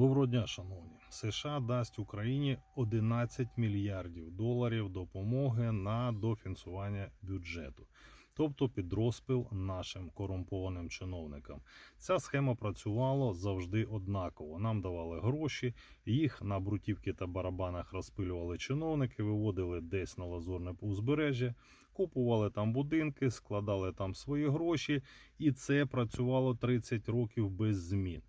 Доброго дня, шановні. США дасть Україні 11 мільярдів доларів допомоги на дофінансування бюджету, тобто під розпил нашим корумпованим чиновникам. Ця схема працювала завжди однаково. Нам давали гроші, їх на брутівки та барабанах розпилювали чиновники, виводили десь на лазурне узбережжя, купували там будинки, складали там свої гроші, і це працювало 30 років без змін.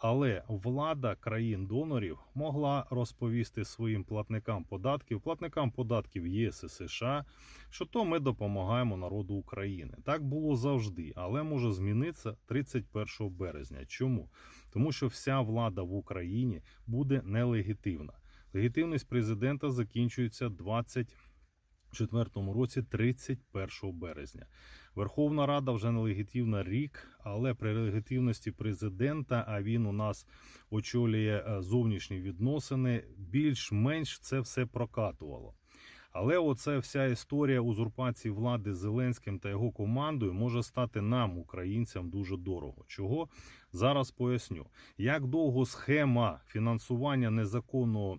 Але влада країн-донорів могла розповісти своїм платникам податків, платникам податків ЄС і США, що то ми допомагаємо народу України. Так було завжди, але може змінитися 31 березня. Чому? Тому що вся влада в Україні буде нелегітимна. Легітимність президента закінчується 24 році, 31 березня. Верховна Рада вже нелегітимна рік, але при легітимності президента, а він у нас очолює е, зовнішні відносини, більш-менш це все прокатувало. Але оце вся історія узурпації влади Зеленським та його командою може стати нам, українцям, дуже дорого. Чого зараз поясню, як довго схема фінансування незаконного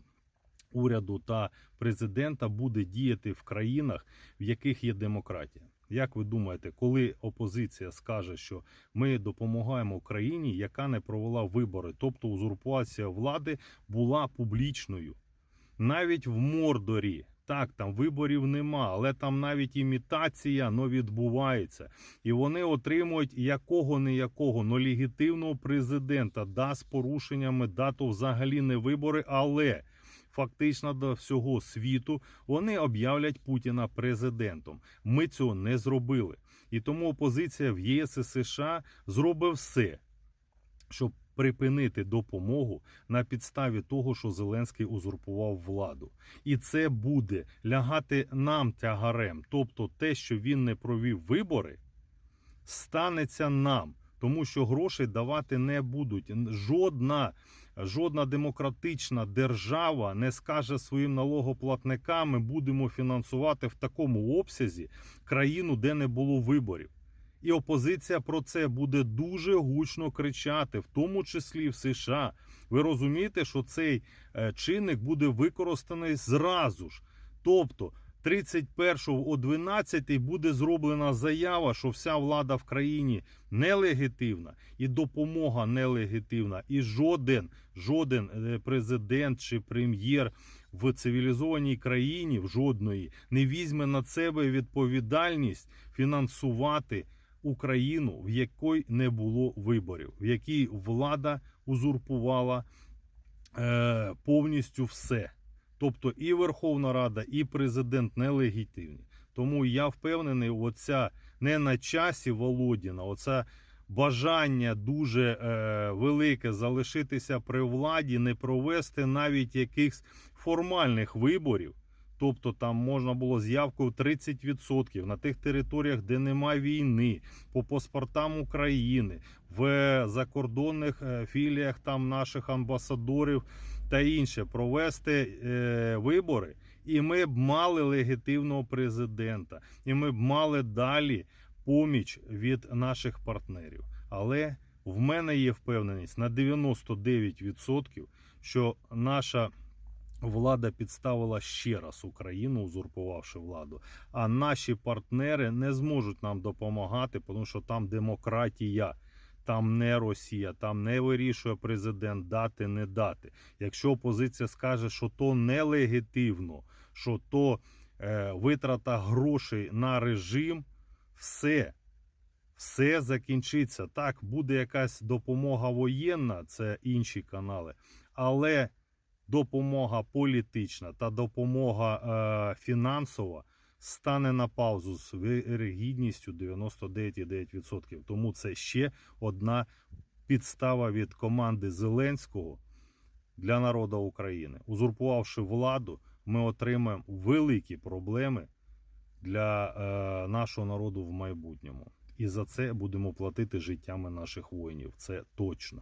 уряду та президента буде діяти в країнах, в яких є демократія. Як ви думаєте, коли опозиція скаже, що ми допомагаємо Україні, яка не провела вибори, тобто узурпація влади була публічною, навіть в Мордорі. Так, там виборів нема, але там навіть імітація но відбувається. І вони отримують якого не якого но легітимного президента, да, з порушеннями, да, то взагалі не вибори, але фактично до всього світу вони об'являть Путіна президентом. Ми цього не зробили. І тому опозиція в ЄС і США зробить все, щоб припинити допомогу на підставі того, що Зеленський узурпував владу. І це буде лягати нам тягарем. Тобто, те, що він не провів вибори, станеться нам. Тому що грошей давати не будуть. Жодна, жодна демократична держава не скаже своїм налогоплатникам, ми будемо фінансувати в такому обсязі країну, де не було виборів. І опозиція про це буде дуже гучно кричати, в тому числі в США. Ви розумієте, що цей е, чинник буде використаний зразу ж. Тобто 31 о 12 буде зроблена заява, що вся влада в країні нелегітимна і допомога нелегітимна, і жоден, жоден е, президент чи прем'єр в цивілізованій країні в жодної не візьме на себе відповідальність фінансувати. Україну, в якій не було виборів, в якій влада узурпувала е, повністю все. Тобто і Верховна Рада, і президент нелегітимні. Тому я впевнений, оця не на часі Володіна, оце бажання дуже е, велике залишитися при владі, не провести навіть якихось формальних виборів. Тобто там можна було з явкою 30% на тих територіях, де немає війни, по паспортам України, в закордонних е, філіях там наших амбасадорів та інше провести е, вибори, і ми б мали легітимного президента, і ми б мали далі поміч від наших партнерів. Але в мене є впевненість на 99%, що наша влада підставила ще раз Україну, узурпувавши владу. А наші партнери не зможуть нам допомагати, тому що там демократія. Там не Росія, там не вирішує президент дати, не дати. Якщо опозиція скаже, що то нелегітимно, що то е, витрата грошей на режим, все, все закінчиться. Так, буде якась допомога воєнна, це інші канали, але допомога політична та допомога е, фінансова стане на паузу з вирогідністю 99,9%. Тому це ще одна підстава від команди Зеленського для народу України. Узурпувавши владу, ми отримаємо великі проблеми для е, нашого народу в майбутньому. І за це будемо платити життями наших воїнів. Це точно.